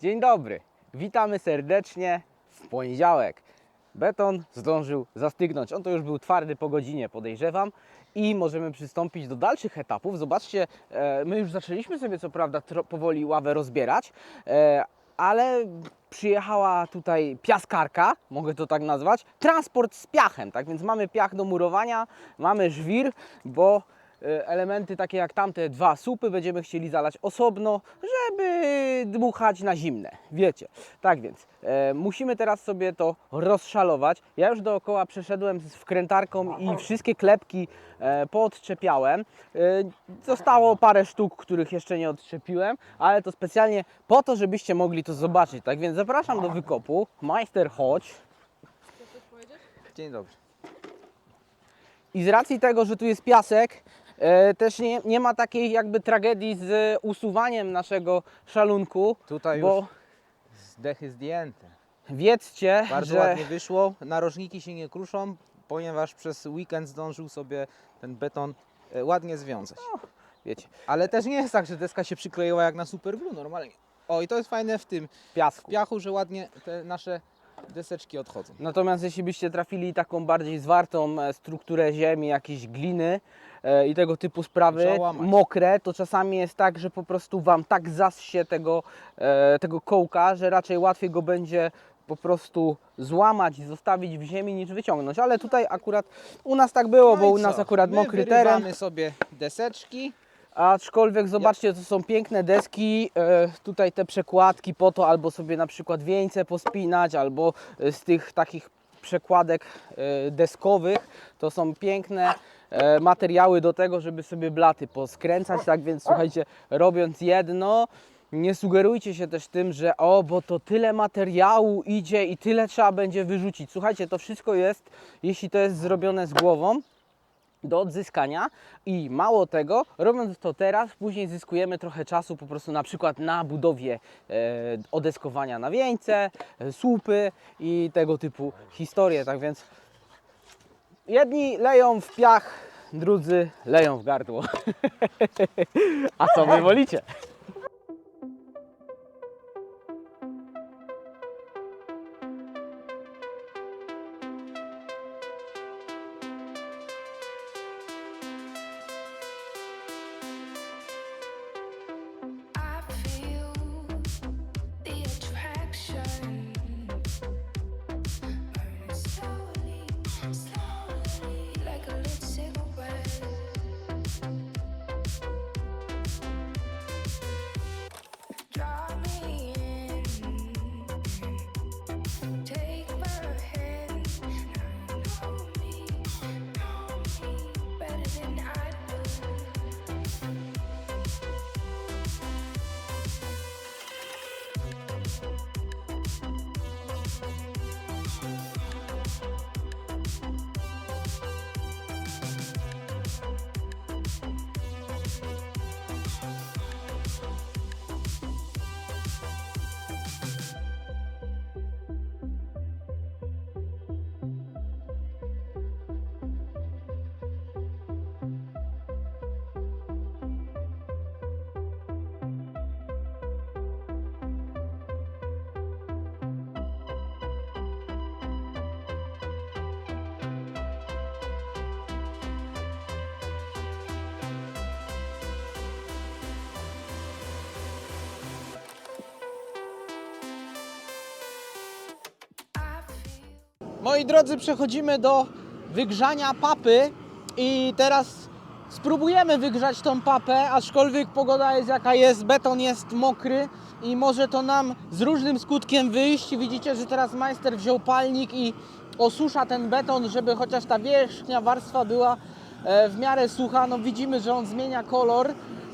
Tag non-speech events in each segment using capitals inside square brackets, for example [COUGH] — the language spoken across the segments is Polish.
Dzień dobry, witamy serdecznie w poniedziałek. Beton zdążył zastygnąć. On to już był twardy po godzinie, podejrzewam. I możemy przystąpić do dalszych etapów. Zobaczcie, e, my już zaczęliśmy sobie co prawda powoli ławę rozbierać, e, ale przyjechała tutaj piaskarka, mogę to tak nazwać, transport z piachem, tak więc mamy piach do murowania, mamy żwir, bo elementy takie jak tamte dwa słupy będziemy chcieli zalać osobno, żeby dmuchać na zimne, wiecie. Tak więc e, musimy teraz sobie to rozszalować. Ja już dookoła przeszedłem z wkrętarką i wszystkie klepki e, poodczepiałem. E, zostało parę sztuk, których jeszcze nie odczepiłem, ale to specjalnie po to, żebyście mogli to zobaczyć. Tak więc zapraszam do wykopu. Majster, chodź. Dzień dobry. I z racji tego, że tu jest piasek, e, też nie, nie ma takiej jakby tragedii z usuwaniem naszego szalunku, Tutaj bo już zdechy zdjęte. wiedzcie, Bardzo że ładnie wyszło. Narożniki się nie kruszą, ponieważ przez weekend zdążył sobie ten beton e, ładnie związać. wiecie, Ale też nie jest tak, że deska się przykleiła jak na superglue normalnie. O i to jest fajne w tym piasku. piachu, że ładnie te nasze deseczki odchodzą. Natomiast jeśli byście trafili taką bardziej zwartą e, strukturę ziemi, jakieś gliny e, i tego typu sprawy, mokre, to czasami jest tak, że po prostu Wam tak zassie tego, e, tego kołka, że raczej łatwiej go będzie po prostu złamać i zostawić w ziemi niż wyciągnąć. Ale tutaj akurat u nas tak było, bo No i u nas co? akurat My mokry teren. sobie deseczki. Aczkolwiek zobaczcie, to są piękne deski, e, tutaj te przekładki po to albo sobie na przykład wieńce pospinać, albo e, z tych takich przekładek e, deskowych, to są piękne e, materiały do tego, żeby sobie blaty poskręcać, tak więc słuchajcie, robiąc jedno, nie sugerujcie się też tym, że o, bo to tyle materiału idzie i tyle trzeba będzie wyrzucić. Słuchajcie, to wszystko jest, jeśli to jest zrobione z głową, do odzyskania i mało tego, robiąc to teraz, później zyskujemy trochę czasu po prostu na przykład na budowie e, odeskowania na wieńce, e, słupy i tego typu historie. Tak więc jedni leją w piach, drudzy leją w gardło. [LAUGHS] A co wy wolicie? Moi drodzy, przechodzimy do wygrzania papy i teraz spróbujemy wygrzać tą papę, aczkolwiek pogoda jest jaka jest, beton jest mokry i może to nam z różnym skutkiem wyjść. Widzicie, że teraz majster wziął palnik i osusza ten beton, żeby chociaż ta wierzchnia warstwa była e, w miarę sucha. No widzimy, że on zmienia kolor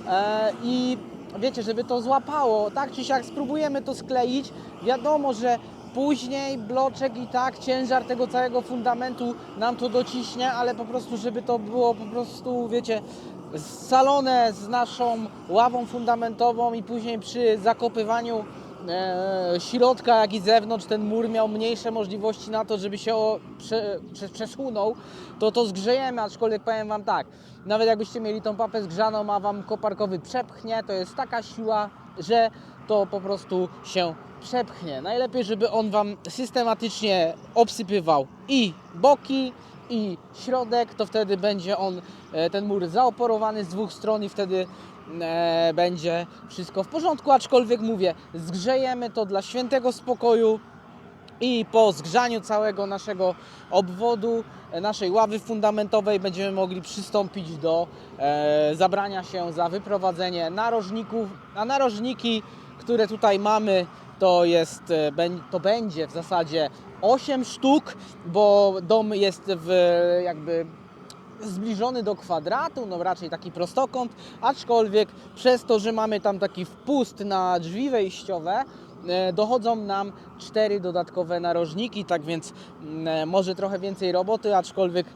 e, i wiecie, żeby to złapało, tak czy siak spróbujemy to skleić. Wiadomo, że Później bloczek i tak ciężar tego całego fundamentu nam to dociśnie, ale po prostu, żeby to było po prostu, wiecie, scalone z naszą ławą fundamentową i później przy zakopywaniu e, środka, jak i zewnątrz ten mur miał mniejsze możliwości na to, żeby się o, prze, prze, przesunął, to to zgrzejemy, aczkolwiek powiem Wam tak, nawet jakbyście mieli tą papę zgrzaną, a Wam koparkowy przepchnie, to jest taka siła że to po prostu się przepchnie. Najlepiej, żeby on Wam systematycznie obsypywał i boki, i środek, to wtedy będzie on, e, ten mur zaoporowany z dwóch stron i wtedy e, będzie wszystko w porządku, aczkolwiek mówię, zgrzejemy to dla świętego spokoju i po zgrzaniu całego naszego obwodu, e, naszej ławy fundamentowej będziemy mogli przystąpić do e, zabrania się za wyprowadzenie narożników, a narożniki, które tutaj mamy, to jest, e, to będzie w zasadzie 8 sztuk, bo dom jest w jakby zbliżony do kwadratu, no raczej taki prostokąt, aczkolwiek przez to, że mamy tam taki wpust na drzwi wejściowe, e, dochodzą nam cztery dodatkowe narożniki, tak więc mm, e, może trochę więcej roboty, aczkolwiek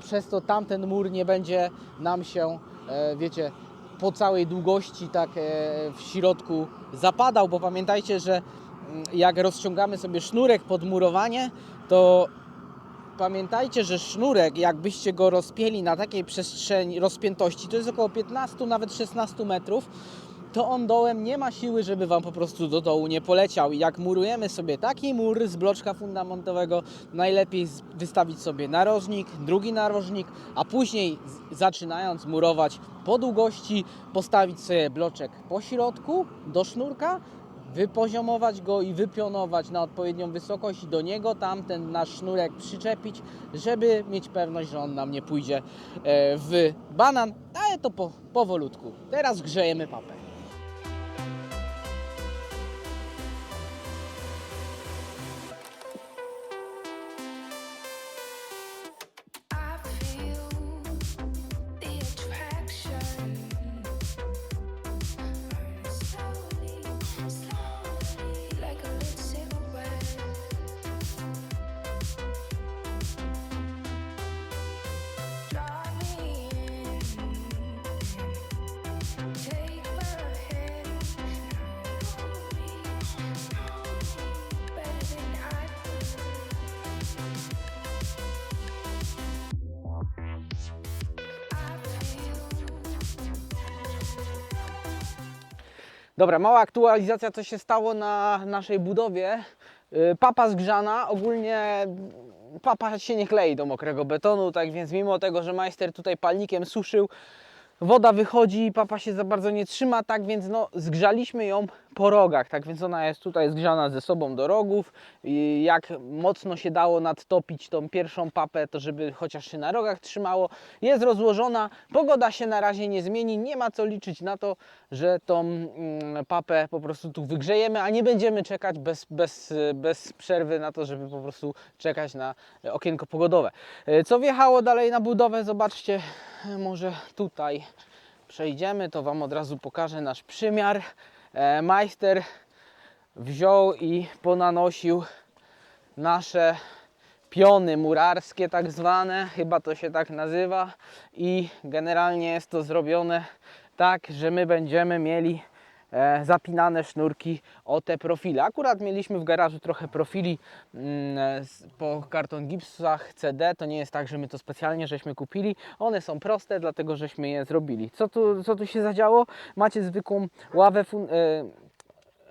przez to tamten mur nie będzie nam się, wiecie, po całej długości tak w środku zapadał, bo pamiętajcie, że mm, jak rozciągamy sobie sznurek pod murowanie, to pamiętajcie, że sznurek, jakbyście go rozpięli na takiej przestrzeni rozpiętości, to jest około 15, nawet 16 metrów, to on dołem nie ma siły, żeby Wam po prostu do dołu nie poleciał. I jak murujemy sobie taki mur z bloczka fundamentowego, najlepiej wystawić sobie narożnik, drugi narożnik, a później zaczynając murować po długości, postawić sobie bloczek po środku do sznurka, wypoziomować go i wypionować na odpowiednią wysokość i do niego tam ten nasz sznurek przyczepić, żeby mieć pewność, że on nam nie pójdzie e, w banan, ale to po, powolutku. Teraz grzejemy papę. Dobra, mała aktualizacja, co się stało na naszej budowie. Y, Papa zgrzana, ogólnie papa się nie klei do mokrego betonu, tak więc mimo tego, że majster tutaj palnikiem suszył, woda wychodzi, papa się za bardzo nie trzyma, tak więc no, zgrzaliśmy ją po rogach, tak więc ona jest tutaj zgrzana ze sobą do rogów. I jak mocno się dało nadtopić tą pierwszą papę, to żeby chociaż się na rogach trzymało, jest rozłożona, pogoda się na razie nie zmieni, nie ma co liczyć na to, że tą mm, papę po prostu tu wygrzejemy, a nie będziemy czekać bez, bez, bez przerwy na to, żeby po prostu czekać na okienko pogodowe. E, Co wjechało dalej na budowę, zobaczcie, może tutaj przejdziemy, to Wam od razu pokażę nasz przymiar. E, Majster wziął i ponanosił nasze piony murarskie tak zwane, chyba to się tak nazywa. I generalnie jest to zrobione tak, że my będziemy mieli zapinane sznurki o te profile. Akurat mieliśmy w garażu trochę profili mm, z- po karton gipsach CD, to nie jest tak, że my to specjalnie żeśmy kupili, one są proste, dlatego żeśmy je zrobili. Co tu, co tu się zadziało? Macie zwykłą ławę, fun- e,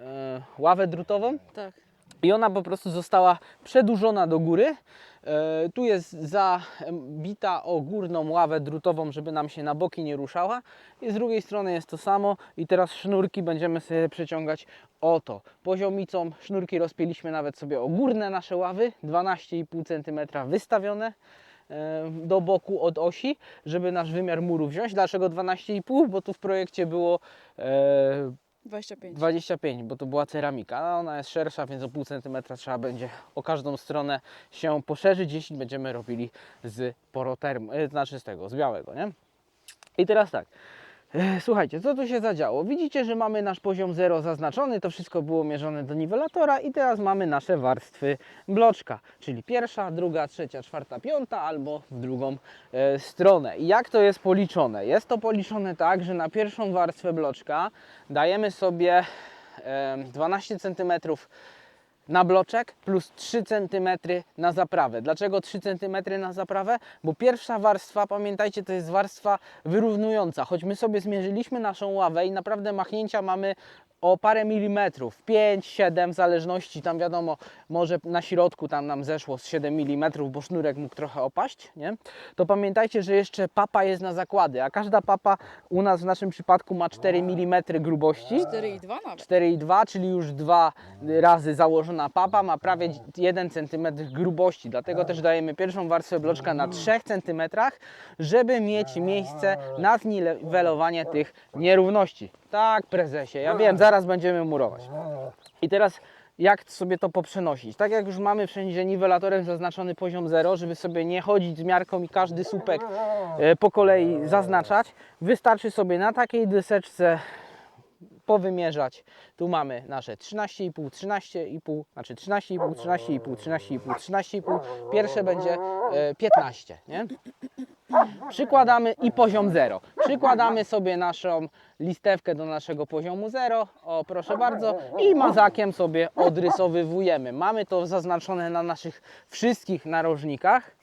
e, ławę drutową, Tak. I ona po prostu została przedłużona do góry. E, tu jest zabita o górną ławę drutową, żeby nam się na boki nie ruszała. I z drugiej strony jest to samo. I teraz sznurki będziemy sobie przeciągać o to. Poziomicą sznurki rozpięliśmy nawet sobie o górne nasze ławy, 12,5 cm wystawione e, do boku od osi, żeby nasz wymiar muru wziąć. Dlaczego 12,5? Bo tu w projekcie było e, 25. 25, bo to była ceramika. a Ona jest szersza, więc o pół centymetra trzeba będzie o każdą stronę się poszerzyć, jeśli będziemy robili z porotermu, e, znaczy z tego, z białego, nie? I teraz tak. E, Słuchajcie, co tu się zadziało? Widzicie, że mamy nasz poziom 0 zaznaczony, to wszystko było mierzone do niwelatora i teraz mamy nasze warstwy bloczka, czyli pierwsza, druga, trzecia, czwarta, piąta albo w drugą e, stronę. I jak to jest policzone? Jest to policzone tak, że na pierwszą warstwę bloczka dajemy sobie e, 12 cm na bloczek plus 3 cm na zaprawę. Dlaczego 3 cm na zaprawę? Bo pierwsza warstwa, pamiętajcie, to jest warstwa wyrównująca. Choć my sobie zmierzyliśmy naszą ławę i naprawdę machnięcia mamy o parę milimetrów, 5, 7 w zależności, tam wiadomo, może na środku tam nam zeszło z 7 mm, bo sznurek mógł trochę opaść, nie? To pamiętajcie, że jeszcze papa jest na zakłady, a każda papa u nas w naszym przypadku ma 4 mm grubości. 4,2 nawet. 4,2, czyli już dwa razy założona papa ma prawie 1 cm grubości. Dlatego też dajemy pierwszą warstwę bloczka na 3 cm, żeby mieć miejsce na zniwelowanie tych nierówności. Tak, prezesie, ja wiem, zaraz będziemy murować. I teraz jak sobie to poprzenosić? Tak jak już mamy wszędzie niwelatorem zaznaczony poziom 0, żeby sobie nie chodzić z miarką i każdy słupek e, po kolei zaznaczać, wystarczy sobie na takiej dyseczce powymierzać. Tu mamy nasze 13,5, 13,5, znaczy 13,5, 13,5, 13,5, 13,5. Pierwsze będzie e, 15, nie? Przykładamy i poziom 0. Przykładamy sobie naszą listewkę do naszego poziomu 0. O, proszę bardzo. I mazakiem sobie odrysowywujemy. Mamy to zaznaczone na naszych wszystkich narożnikach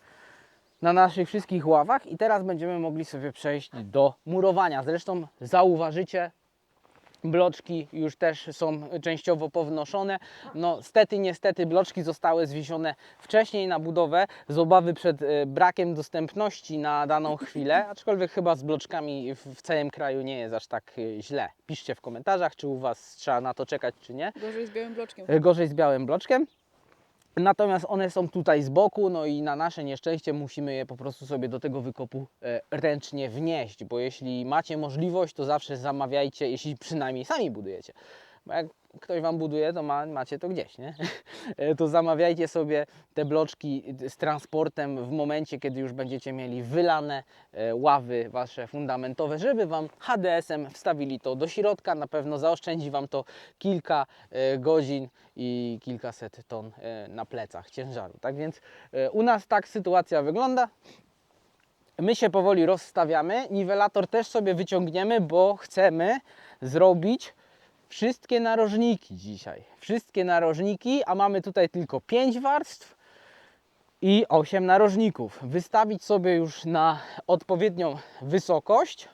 na naszych wszystkich ławach i teraz będziemy mogli sobie przejść do murowania. Zresztą zauważycie, bloczki już też są częściowo pownoszone. No stety, niestety bloczki zostały zwiesione wcześniej na budowę z obawy przed e, brakiem dostępności na daną chwilę, aczkolwiek chyba z bloczkami w, całym kraju nie jest aż tak e, źle. Piszcie w komentarzach, czy u Was trzeba na to czekać, czy nie. Gorzej z białym bloczkiem. E, gorzej z białym bloczkiem. Natomiast one są tutaj z boku, no i na nasze nieszczęście musimy je po prostu sobie do tego wykopu e, ręcznie wnieść, bo jeśli macie możliwość, to zawsze zamawiajcie, jeśli przynajmniej sami budujecie. Bo jak ktoś Wam buduje, to ma, macie to gdzieś, nie? [LAUGHS] E, To zamawiajcie sobie te bloczki z transportem w momencie, kiedy już będziecie mieli wylane e, ławy Wasze fundamentowe, żeby Wam HDS-em wstawili to do środka. Na pewno zaoszczędzi Wam to kilka e, godzin i kilkaset ton na plecach ciężaru. Tak więc u nas tak sytuacja wygląda. My się powoli rozstawiamy. Niwelator też sobie wyciągniemy, bo chcemy zrobić wszystkie narożniki dzisiaj. Wszystkie narożniki, a mamy tutaj tylko 5 warstw i 8 narożników. Wystawić sobie już na odpowiednią wysokość.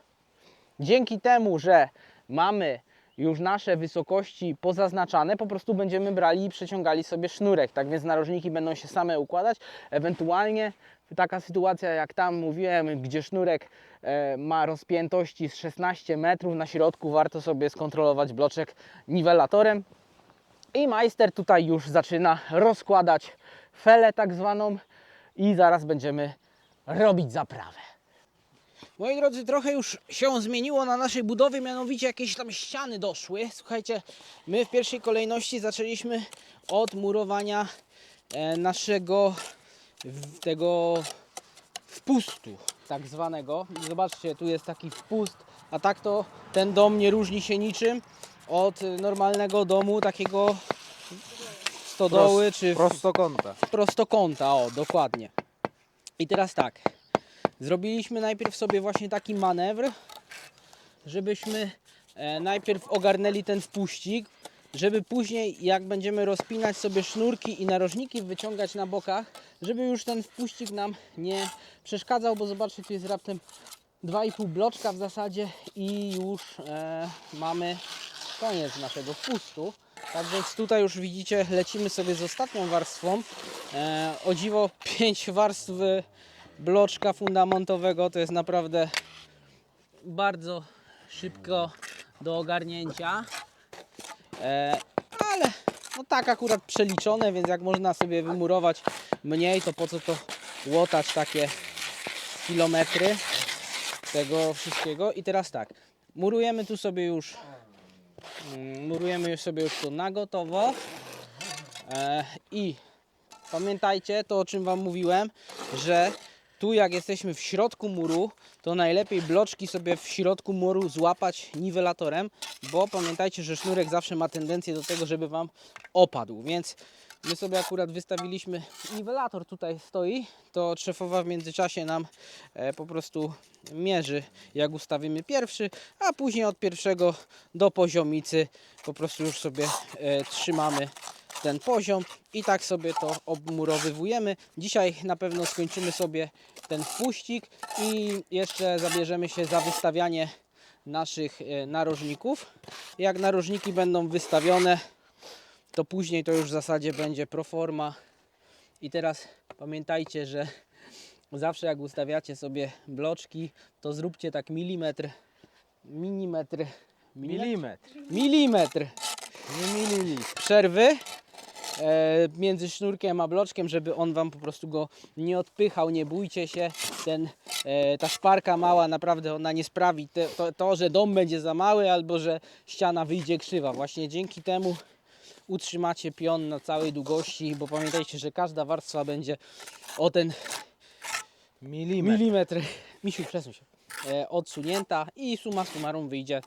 Dzięki temu, że mamy już nasze wysokości pozaznaczane, po prostu będziemy brali i przeciągali sobie sznurek. Tak więc narożniki będą się same układać. Ewentualnie taka sytuacja jak tam mówiłem, gdzie sznurek e, ma rozpiętości z 16 metrów na środku, warto sobie skontrolować bloczek niwelatorem. I majster tutaj już zaczyna rozkładać felę tak zwaną i zaraz będziemy robić zaprawę. Moi drodzy, trochę już się zmieniło na naszej budowie, mianowicie jakieś tam ściany doszły. Słuchajcie, my w pierwszej kolejności zaczęliśmy od murowania e, naszego tego wpustu, tak zwanego. Zobaczcie, tu jest taki wpust, a tak to ten dom nie różni się niczym od normalnego domu, takiego stodoły czy w- Prostokąta. prostokąta, o dokładnie. I teraz tak, zrobiliśmy najpierw sobie właśnie taki manewr, żebyśmy e, najpierw ogarnęli ten wpuścik, żeby później jak będziemy rozpinać sobie sznurki i narożniki wyciągać na bokach, żeby już ten wpuścik nam nie przeszkadzał, bo zobaczcie, tu jest raptem 2,5 bloczka w zasadzie i już e, mamy koniec naszego wpustu. Tak więc tutaj już widzicie, lecimy sobie z ostatnią warstwą. E, o dziwo 5 warstw bloczka fundamentowego to jest naprawdę bardzo szybko do ogarnięcia. E, ale no tak akurat przeliczone, więc jak można sobie wymurować mniej, to po co to łotać takie kilometry tego wszystkiego. I teraz tak, murujemy tu sobie już mm, murujemy sobie już tu na gotowo. E, I pamiętajcie to, o czym Wam mówiłem, że tu jak jesteśmy w środku muru, to najlepiej bloczki sobie w środku muru złapać niwelatorem, bo pamiętajcie, że sznurek zawsze ma tendencję do tego, żeby Wam opadł, więc my sobie akurat wystawiliśmy niwelator tutaj stoi, to szefowa w międzyczasie nam e, po prostu mierzy jak ustawimy pierwszy, a później od pierwszego do poziomicy po prostu już sobie e, trzymamy ten poziom i tak sobie to obmurowywujemy. Dzisiaj na pewno skończymy sobie ten wpuścik i jeszcze zabierzemy się za wystawianie naszych e, narożników. Jak narożniki będą wystawione, to później to już w zasadzie będzie proforma. I teraz pamiętajcie, że zawsze jak ustawiacie sobie bloczki, to zróbcie tak milimetr, milimetr, milimetr, Milimetr, milimetr nie mililitr. przerwy między sznurkiem a bloczkiem, żeby on Wam po prostu go nie odpychał, nie bójcie się, ten, e, ta szparka mała naprawdę ona nie sprawi to, to, że dom będzie za mały albo że ściana wyjdzie krzywa. Właśnie dzięki temu utrzymacie pion na całej długości, bo pamiętajcie, że każda warstwa będzie o ten Milimetr. milimetr, misiu przesuń się, e, odsunięta i suma summarum wyjdzie e,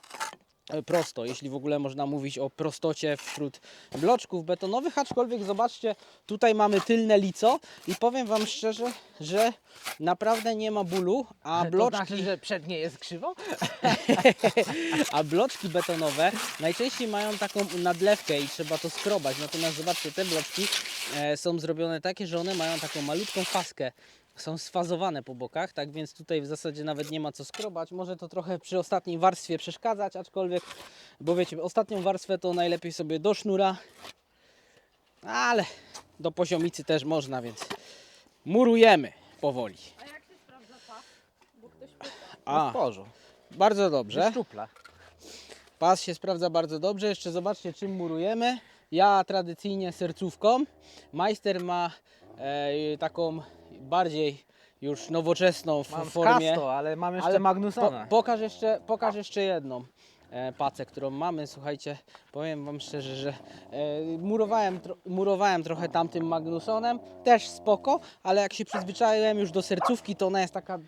prosto, jeśli w ogóle można mówić o prostocie wśród bloczków betonowych, aczkolwiek zobaczcie, tutaj mamy tylne lico i powiem Wam szczerze, że naprawdę nie ma bólu, a To bloczki, znaczy, że przednie jest krzywo? [LAUGHS] a bloczki betonowe najczęściej mają taką nadlewkę i trzeba to skrobać, natomiast zobaczcie, te bloczki e, są zrobione takie, że one mają taką malutką faskę, są sfazowane po bokach, tak więc tutaj w zasadzie nawet nie ma co skrobać. Może to trochę przy ostatniej warstwie przeszkadzać, aczkolwiek, bo wiecie, ostatnią warstwę to najlepiej sobie do sznura, ale do poziomicy też można, więc murujemy powoli. A jak się sprawdza pas? Bo ktoś pyta. A, W porzu. bardzo dobrze. Szczupla. Pas się sprawdza bardzo dobrze. Jeszcze zobaczcie, czym murujemy. Ja tradycyjnie sercówką. Majster ma e, taką bardziej już nowoczesną w Mam formie. Casto, ale mam jeszcze Magnusona. Po, pokaż, jeszcze, pokaż jeszcze jedną e, pacę, którą mamy. Słuchajcie, powiem Wam szczerze, że e, murowałem, tro, murowałem trochę tamtym Magnusonem. Też spoko, ale jak się przyzwyczaiłem już do sercówki, to ona jest taka,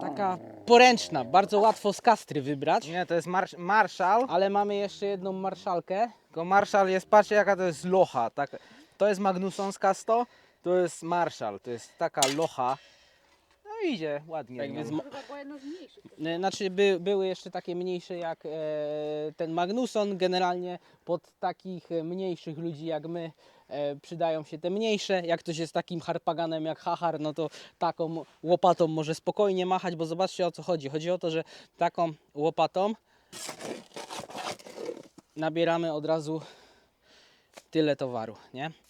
taka poręczna. Bardzo łatwo z kastry wybrać. Nie, to jest Marsz- Marshall. Ale mamy jeszcze jedną marszalkę. Tylko Marshall jest, patrzcie jaka to jest locha. Tak, to jest Magnuson z Casto, to jest Marshall. To jest taka locha. No idzie ładnie. Tak no. więc To chyba była jedna z mniejszych. Znaczy by, były jeszcze takie mniejsze jak e, ten Magnuson. Generalnie pod takich e, mniejszych ludzi jak my e, przydają się te mniejsze. Jak ktoś jest takim harpaganem jak Hachar, no to taką łopatą może spokojnie machać, bo zobaczcie o co chodzi. Chodzi o to, że taką łopatą nabieramy od razu tyle towaru, nie?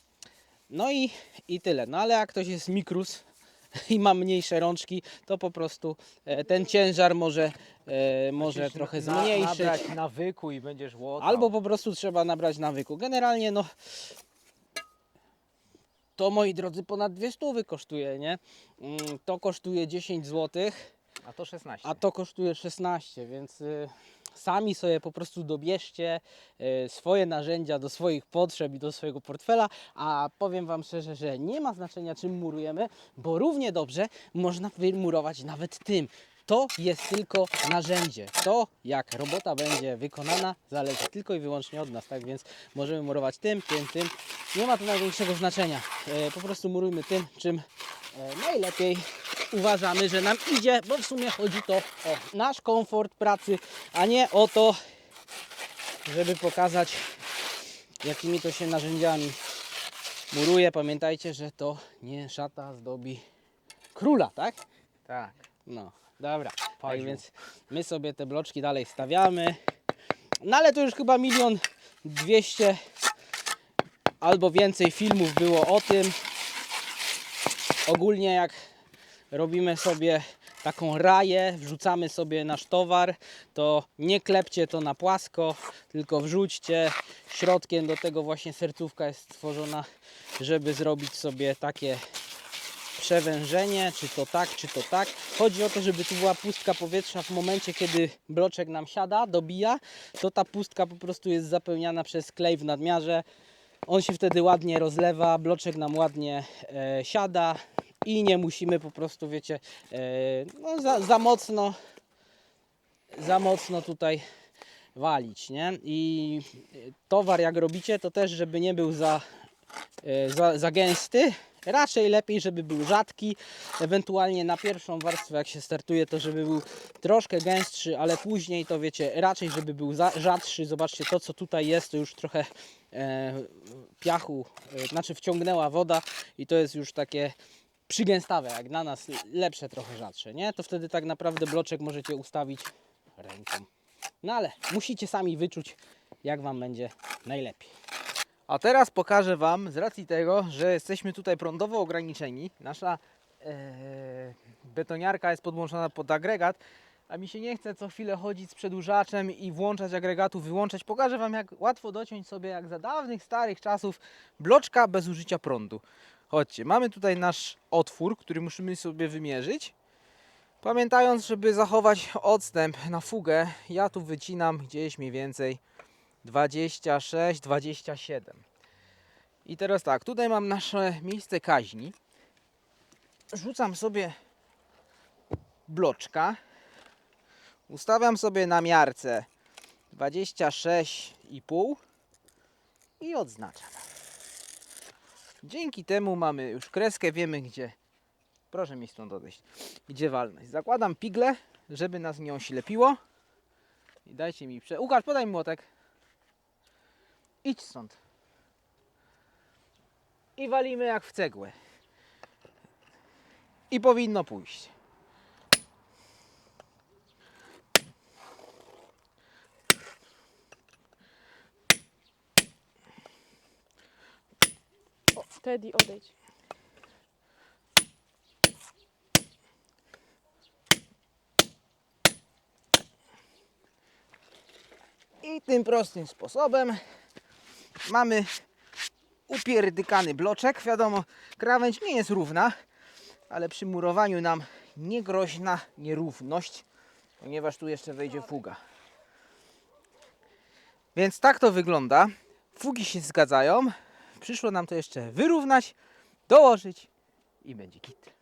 No i, i tyle. No ale jak ktoś jest mikrus [LAUGHS] i ma mniejsze rączki, to po prostu e, ten ciężar może, e, może trochę na- zmniejszyć. Nabrać nawyku i będziesz łotał. Albo po prostu trzeba nabrać nawyku. Generalnie no to moi drodzy ponad dwie stówy kosztuje, nie? Mm, To kosztuje 10 zł, A to 16. a to kosztuje 16, więc y, sami sobie po prostu dobierzcie y, swoje narzędzia do swoich potrzeb i do swojego portfela, a powiem Wam szczerze, że nie ma znaczenia czym murujemy, bo równie dobrze można wymurować nawet tym. To jest tylko narzędzie. To, jak robota będzie wykonana, zależy tylko i wyłącznie od nas, tak więc możemy murować tym, tym, tym. Nie ma to największego znaczenia. E, Po prostu murujmy tym, czym e, najlepiej uważamy, że nam idzie, bo w sumie chodzi to o nasz komfort pracy, a nie o to, żeby pokazać, jakimi to się narzędziami muruje. Pamiętajcie, że to nie szata zdobi króla, tak? Tak. No, dobra. Tak więc my sobie te bloczki dalej stawiamy. No ale to już chyba milion dwieście albo więcej filmów było o tym. Ogólnie jak robimy sobie taką raję, wrzucamy sobie nasz towar, to nie klepcie to na płasko, tylko wrzućcie. Środkiem do tego właśnie sercówka jest stworzona, żeby zrobić sobie takie przewężenie, czy to tak, czy to tak. Chodzi o to, żeby tu była pustka powietrza w momencie, kiedy bloczek nam siada, dobija, to ta pustka po prostu jest zapełniana przez klej w nadmiarze. On się wtedy ładnie rozlewa, bloczek nam ładnie e, siada i nie musimy po prostu, wiecie, e, no, za, za mocno za mocno tutaj walić, nie? I towar jak robicie, to też żeby nie był za, e, za, za gęsty Raczej lepiej, żeby był rzadki, ewentualnie na pierwszą warstwę jak się startuje, to żeby był troszkę gęstszy, ale później to wiecie, raczej żeby był za, rzadszy. Zobaczcie to co tutaj jest, to już trochę e, piachu, znaczy wciągnęła woda i to jest już takie przygęstawe, jak na nas lepsze trochę rzadsze, nie? To wtedy tak naprawdę bloczek możecie ustawić ręką. No ale musicie sami wyczuć, jak Wam będzie najlepiej. A teraz pokażę Wam, z racji tego, że jesteśmy tutaj prądowo ograniczeni, nasza e, betoniarka jest podłączona pod agregat, a mi się nie chce co chwilę chodzić z przedłużaczem i włączać agregatu, wyłączać. Pokażę Wam, jak łatwo dociąć sobie, jak za dawnych, starych czasów, bloczka bez użycia prądu. Chodźcie, mamy tutaj nasz otwór, który musimy sobie wymierzyć. Pamiętając, żeby zachować odstęp na fugę, ja tu wycinam gdzieś mniej więcej 26, 27. I teraz tak, tutaj mam nasze miejsce kaźni. Rzucam sobie bloczka. Ustawiam sobie na miarce 26,5 i odznaczam. Dzięki temu mamy już kreskę, wiemy gdzie. Proszę mi stąd odejść. Gdzie walność. Zakładam pigle, żeby nas nie oślepiło. I dajcie mi prze... Łukasz, podaj mi młotek. Idź stąd. I walimy jak w cegłę. I powinno pójść. Teddy, odejdź. I tym prostym sposobem mamy upierdykany bloczek. Wiadomo, krawędź nie jest równa, ale przy murowaniu nam nie groźna nierówność, ponieważ tu jeszcze wejdzie fuga. Więc tak to wygląda. Fugi się zgadzają. Przyszło nam to jeszcze wyrównać, dołożyć i będzie kit.